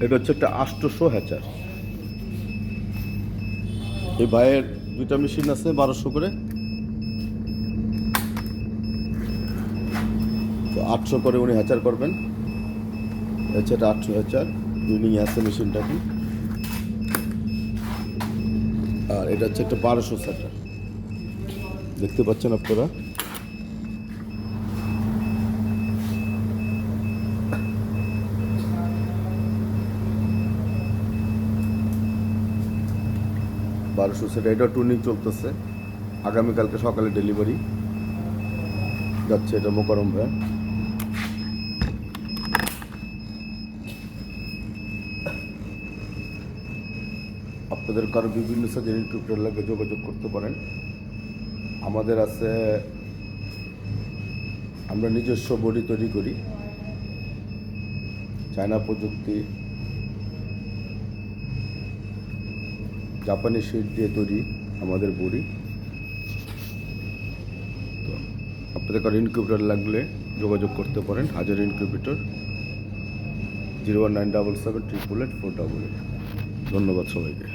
এটা হচ্ছে একটা আষ্টশো হ্যাচার। এই ভাইয়ের দুইটা মেশিন আছে বারোশো করে। তো আটশো করে উনি হ্যাচার করবেন। হচ্ছে এটা আটশো হ্যাচার। উইনিং আছে মেশিনটাকে। আর এটা হচ্ছে একটা বারোশো সেটার। দেখতে পাচ্ছেন আপনারা? বারোশো, সেটা এটা টুনিং চলতেছে। আগামীকালকে সকালে ডেলিভারি যাচ্ছে এটা মোকারম ভ্যান আপনাদের কারও বিভিন্ন সার্জারি টুকটার লাগে যোগাযোগ করতে পারেন। আমাদের আছে, আমরা নিজস্ব বডি তৈরি করি। চায়না প্রযুক্তি জাপানি শিট দিয়ে তৈরি আমাদের বড়ি, তো আপনাদের কারও ইনকিউবেটার লাগলে যোগাযোগ করতে পারেন। হাজার incubator, zero one nine double seven triple eight four double eight. ধন্যবাদ সবাইকে।